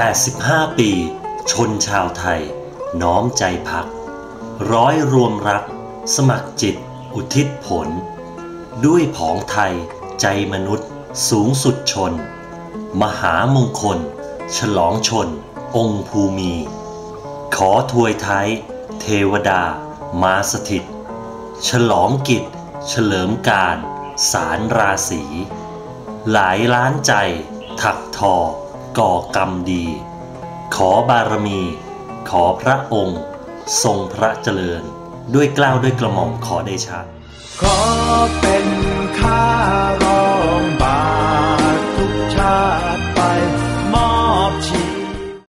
85 ปี ชนชาวไทย น้อมใจพัก ร้อยรวมรัก สมัครจิต อุทิศผล ด้วยผองไทย ใจมนุษย์ สูงสุดชน มหามงคล ฉลองชน องค์ภูมี ขอถวยไทย เทวดา มาสถิต ฉลองกิจ เฉลิมการ สารราศี หลายล้านใจ ถักทอ ก่อกรรมดี ขอบารมี ขอพระองค์ ทรงพระเจริญ ด้วยกล้าวด้วยกระหม่อมขอเดชะ ขอเป็น